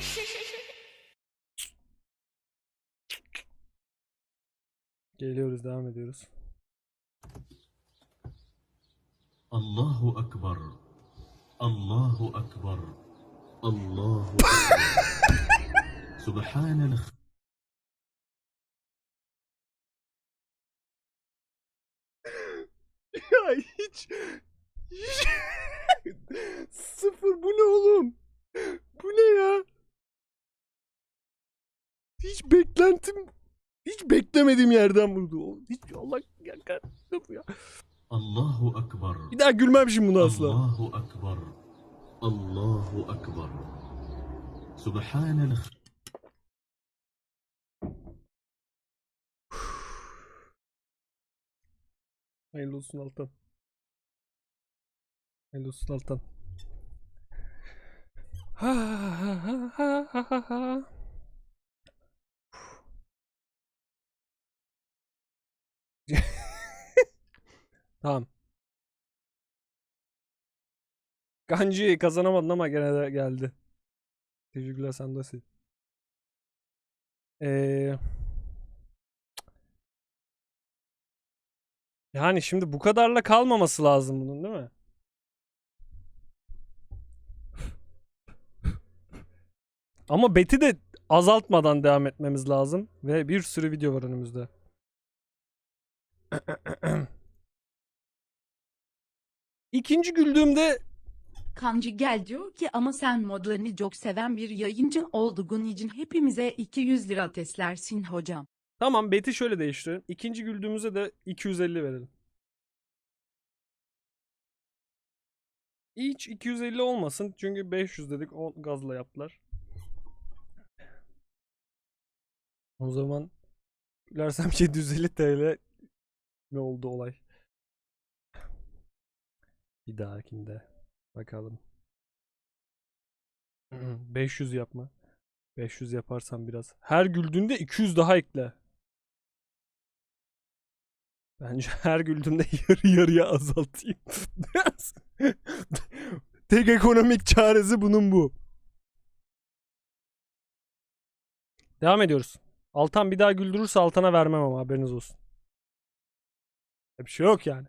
Geliyoruz devam ediyoruz. Allahu akbar. Allahu akbar. Allahu akbar. Subhanallah. ya hiç, hiç sıfır bu ne oğlum? Hiç beklentim hiç beklemediğim yerden vurdu. Hiç Allah ya kahretsin ya. Allahu akbar. Bir daha gülmem şimdi bunu asla. Allahu akbar. Allahu akbar. Subhanallah. Hayırlı olsun Altan. Hayırlı olsun Altan. Ha ha ha ha ha ha. Tamam. Ganji kazanamadın ama gene de geldi. Teşekkürler Sandasi. Ee, yani şimdi bu kadarla kalmaması lazım bunun değil mi? Ama beti de azaltmadan devam etmemiz lazım. Ve bir sürü video var önümüzde. İkinci güldüğümde Kancı gel diyor ki ama sen modlarını çok seven bir yayıncı olduğun için hepimize 200 lira teslersin hocam. Tamam beti şöyle değiştirelim. İkinci güldüğümüzde de 250 verelim. Hiç 250 olmasın. Çünkü 500 dedik. O gazla yaptılar. O zaman gülersem 750 TL ne oldu olay? Bir dahakinde bakalım. 500 yapma. 500 yaparsam biraz. Her güldüğünde 200 daha ekle. Bence her güldüğümde yarı yarıya azaltayım. Tek ekonomik çaresi bunun bu. Devam ediyoruz. Altan bir daha güldürürse Altan'a vermem ama haberiniz olsun. Bir şey yok yani.